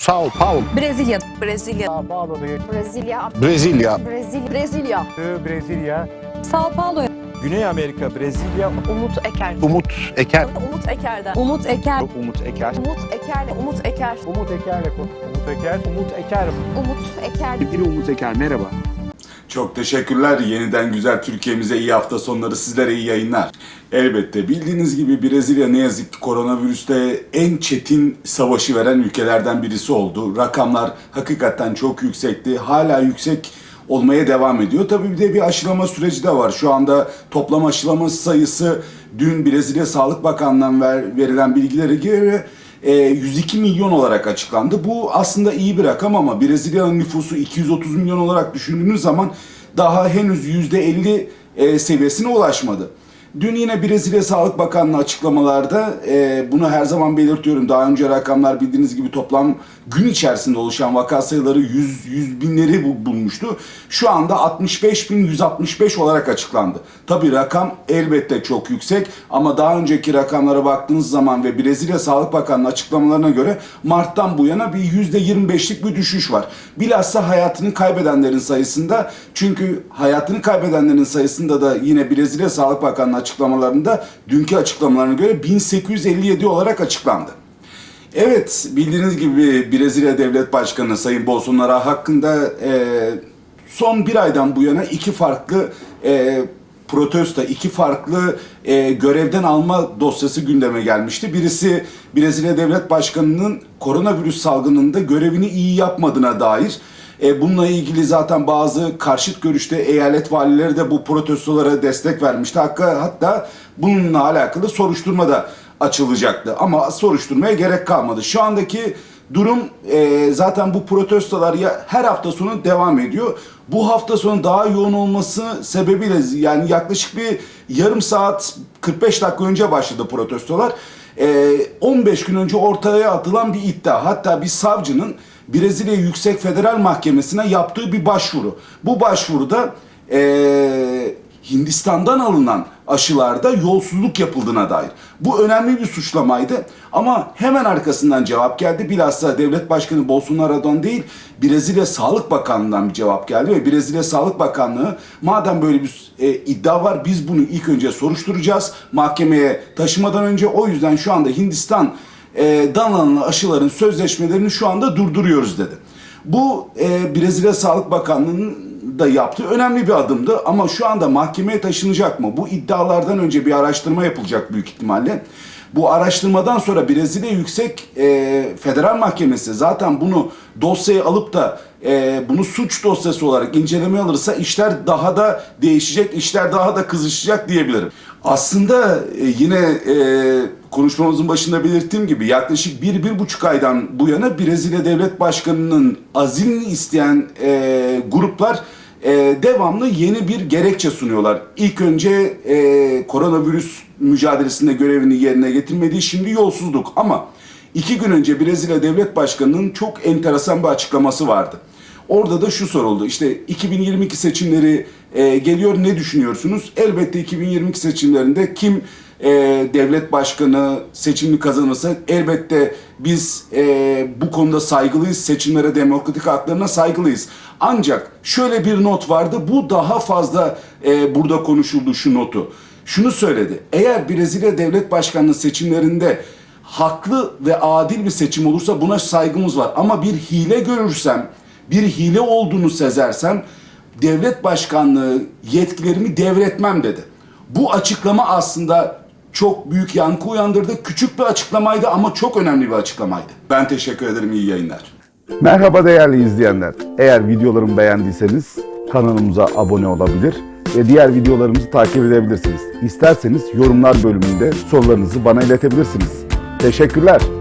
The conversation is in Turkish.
Sao Paulo, Brezilya. Brezilya. São Paulo do Brezilya. Brezilya, Brezilya. Brezilya. Brasília, Sao Paulo. Güney Amerika, Brezilya, Umut Eker. Umut Eker, Umut Eker'den. Umut Eker. Umut Eker. Umut Eker'le Umut Eker. Umut Eker'le konuş. Umut Eker, Umut Eker. Umut Eker. Sevgili Umut Eker merhaba. Çok teşekkürler. Yeniden güzel Türkiye'mize iyi hafta sonları sizlere iyi yayınlar. Elbette bildiğiniz gibi Brezilya ne yazık ki koronavirüste en çetin savaşı veren ülkelerden birisi oldu. Rakamlar hakikaten çok yüksekti. Hala yüksek olmaya devam ediyor. Tabii bir de bir aşılama süreci de var. Şu anda toplam aşılama sayısı dün Brezilya Sağlık Bakanlığı'ndan ver- verilen bilgilere göre e, 102 milyon olarak açıklandı. Bu aslında iyi bir rakam ama Brezilya'nın nüfusu 230 milyon olarak düşündüğünüz zaman daha henüz %50 e, seviyesine ulaşmadı. Dün yine Brezilya Sağlık Bakanlığı açıklamalarda e, bunu her zaman belirtiyorum. Daha önce rakamlar bildiğiniz gibi toplam gün içerisinde oluşan vaka sayıları 100, 100 binleri bu- bulmuştu. Şu anda 65.165 olarak açıklandı. Tabi rakam elbette çok yüksek ama daha önceki rakamlara baktığınız zaman ve Brezilya Sağlık Bakanlığı açıklamalarına göre Mart'tan bu yana bir %25'lik bir düşüş var. Bilhassa hayatını kaybedenlerin sayısında çünkü hayatını kaybedenlerin sayısında da yine Brezilya Sağlık Bakanlığı açıklamalarında dünkü açıklamalarına göre 1857 olarak açıklandı. Evet, bildiğiniz gibi Brezilya Devlet Başkanı Sayın Bolsonaro hakkında e, son bir aydan bu yana iki farklı e, protesto, iki farklı e, görevden alma dosyası gündeme gelmişti. Birisi Brezilya Devlet Başkanı'nın koronavirüs salgınında görevini iyi yapmadığına dair. E, bununla ilgili zaten bazı karşıt görüşte eyalet valileri de bu protestolara destek vermişti. Hatta, hatta bununla alakalı soruşturma da açılacaktı. Ama soruşturmaya gerek kalmadı. Şu andaki durum e, zaten bu protestolar ya her hafta sonu devam ediyor. Bu hafta sonu daha yoğun olması sebebiyle yani yaklaşık bir yarım saat 45 dakika önce başladı protestolar. E, 15 gün önce ortaya atılan bir iddia. Hatta bir savcının Brezilya Yüksek Federal Mahkemesi'ne yaptığı bir başvuru. Bu başvuruda e, Hindistan'dan alınan aşılarda yolsuzluk yapıldığına dair. Bu önemli bir suçlamaydı ama hemen arkasından cevap geldi. Bilhassa devlet başkanı Bolsonaro'dan değil Brezilya Sağlık Bakanlığı'ndan bir cevap geldi ve Brezilya Sağlık Bakanlığı madem böyle bir e, iddia var biz bunu ilk önce soruşturacağız mahkemeye taşımadan önce o yüzden şu anda Hindistan e, alınan aşıların sözleşmelerini şu anda durduruyoruz dedi. Bu e, Brezilya Sağlık Bakanlığı'nın da yaptığı önemli bir adımdı ama şu anda mahkemeye taşınacak mı? Bu iddialardan önce bir araştırma yapılacak büyük ihtimalle. Bu araştırmadan sonra Brezilya Yüksek e, Federal Mahkemesi zaten bunu dosyaya alıp da e, bunu suç dosyası olarak inceleme alırsa işler daha da değişecek, işler daha da kızışacak diyebilirim. Aslında e, yine e, konuşmamızın başında belirttiğim gibi yaklaşık bir, bir buçuk aydan bu yana Brezilya Devlet Başkanı'nın azilini isteyen e, gruplar e, devamlı yeni bir gerekçe sunuyorlar. İlk önce e, koronavirüs mücadelesinde görevini yerine getirmediği şimdi yolsuzluk ama iki gün önce Brezilya Devlet Başkanı'nın çok enteresan bir açıklaması vardı. Orada da şu soruldu. İşte 2022 seçimleri e, geliyor ne düşünüyorsunuz? Elbette 2022 seçimlerinde kim e, devlet başkanı seçimini kazanırsa elbette biz e, bu konuda saygılıyız. Seçimlere, demokratik haklarına saygılıyız. Ancak şöyle bir not vardı. Bu daha fazla e, burada konuşuldu şu notu. Şunu söyledi. Eğer Brezilya devlet başkanlığı seçimlerinde haklı ve adil bir seçim olursa buna saygımız var. Ama bir hile görürsem, bir hile olduğunu sezersem devlet başkanlığı yetkilerimi devretmem dedi. Bu açıklama aslında çok büyük yankı uyandırdı. Küçük bir açıklamaydı ama çok önemli bir açıklamaydı. Ben teşekkür ederim. İyi yayınlar. Merhaba değerli izleyenler. Eğer videolarımı beğendiyseniz kanalımıza abone olabilir ve diğer videolarımızı takip edebilirsiniz. İsterseniz yorumlar bölümünde sorularınızı bana iletebilirsiniz. Teşekkürler.